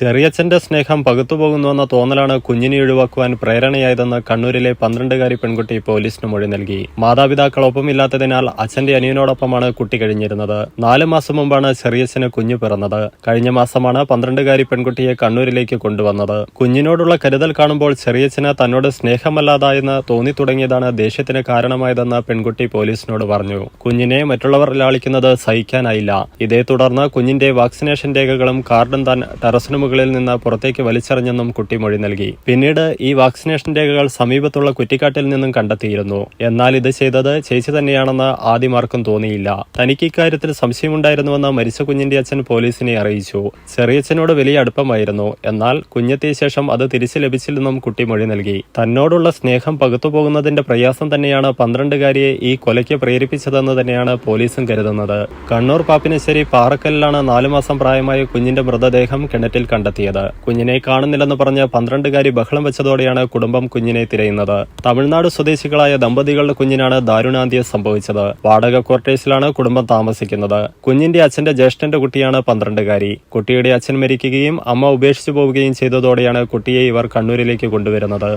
ചെറിയച്ഛന്റെ സ്നേഹം പകുത്തുപോകുന്നുവെന്ന തോന്നലാണ് കുഞ്ഞിനെ ഒഴിവാക്കുവാൻ പ്രേരണയായതെന്ന് കണ്ണൂരിലെ പന്ത്രണ്ടുകാരി പെൺകുട്ടി പോലീസിന് മൊഴി നൽകി. മാതാപിതാക്കളൊപ്പമില്ലാത്തതിനാൽ അച്ഛന്റെ അനിയനോടൊപ്പമാണ് കുട്ടി കഴിഞ്ഞിരുന്നത്. നാല് മാസം മുമ്പാണ് ചെറിയച്ഛന് കുഞ്ഞു പിറന്നത്. കഴിഞ്ഞ മാസമാണ് പന്ത്രണ്ടുകാരി പെൺകുട്ടിയെ കണ്ണൂരിലേക്ക് കൊണ്ടുവന്നത്. കുഞ്ഞിനോടുള്ള കരുതൽ കാണുമ്പോൾ ചെറിയച്ഛന് തന്നോട് സ്നേഹമല്ലാതായെന്ന് തോന്നി തുടങ്ങിയതാണ് ദേഷ്യത്തിന് കാരണമായതെന്ന് പെൺകുട്ടി പോലീസിനോട് പറഞ്ഞു. കുഞ്ഞിനെ മറ്റുള്ളവർ ലാളിക്കുന്നത് സഹിക്കാനായില്ല. ഇതേ തുടർന്ന് കുഞ്ഞിന്റെ വാക്സിനേഷൻ രേഖകളും കാർഡും താൻ ടെറസിനു മുകളിൽ നിന്ന് പുറത്തേക്ക് വലിച്ചെറിഞ്ഞെന്നും കുട്ടി മൊഴി നൽകി. പിന്നീട് ഈ വാക്സിനേഷൻ രേഖകൾ സമീപത്തുള്ള കുറ്റിക്കാട്ടിൽ നിന്നും കണ്ടെത്തിയിരുന്നു. എന്നാൽ ഇത് ചെയ്തത് ചേച്ചി തന്നെയാണെന്ന് ആദ്യമാർക്കും തോന്നിയില്ല. തനിക്ക് ഇക്കാര്യത്തിൽ സംശയമുണ്ടായിരുന്നുവെന്ന് മരിച്ച കുഞ്ഞിന്റെ അച്ഛൻ പോലീസിനെ അറിയിച്ചു. ചെറിയച്ഛനോട് വലിയ അടുപ്പമായിരുന്നു. എന്നാൽ കുഞ്ഞെത്തിയ ശേഷം അത് തിരിച്ചു ലഭിച്ചില്ലെന്നും കുട്ടി മൊഴി നൽകി. തന്നോടുള്ള സ്നേഹം പകുത്തുപോകുന്നതിന്റെ പ്രയാസം തന്നെയാണ് പന്ത്രണ്ടുകാരിയെ ഈ കൊലയ്ക്ക് പ്രേരിപ്പിച്ചതെന്ന് തന്നെയാണ് പോലീസും കരുതുന്നത്. കണ്ണൂർ പാപ്പിനശ്ശേരി പാറക്കല്ലിലാണ് നാലു മാസം പ്രായമായ കുഞ്ഞിന്റെ മൃതദേഹം കിണറ്റിൽ കണ്ടെത്തിയത്. കുഞ്ഞിനെ കാണുന്നില്ലെന്ന് പറഞ്ഞ് പന്ത്രണ്ടുകാരി ബഹളം വെച്ചതോടെയാണ് കുടുംബം കുഞ്ഞിനെ തിരയുന്നത്. തമിഴ്നാട് സ്വദേശികളായ ദമ്പതികളുടെ കുഞ്ഞിനാണ് ദാരുണാന്ത്യം സംഭവിച്ചത്. വാടക ക്വാർട്ടേഴ്സിലാണ് കുടുംബം താമസിക്കുന്നത്. കുഞ്ഞിന്റെ അച്ഛന്റെ ജ്യേഷ്ഠന്റെ കുട്ടിയാണ് പന്ത്രണ്ടുകാരി. കുട്ടിയുടെ അച്ഛൻ മരിക്കുകയും അമ്മ ഉപേക്ഷിച്ചു പോവുകയും ചെയ്തതോടെയാണ് കുട്ടിയെ ഇവർ കണ്ണൂരിലേക്ക് കൊണ്ടുവരുന്നത്.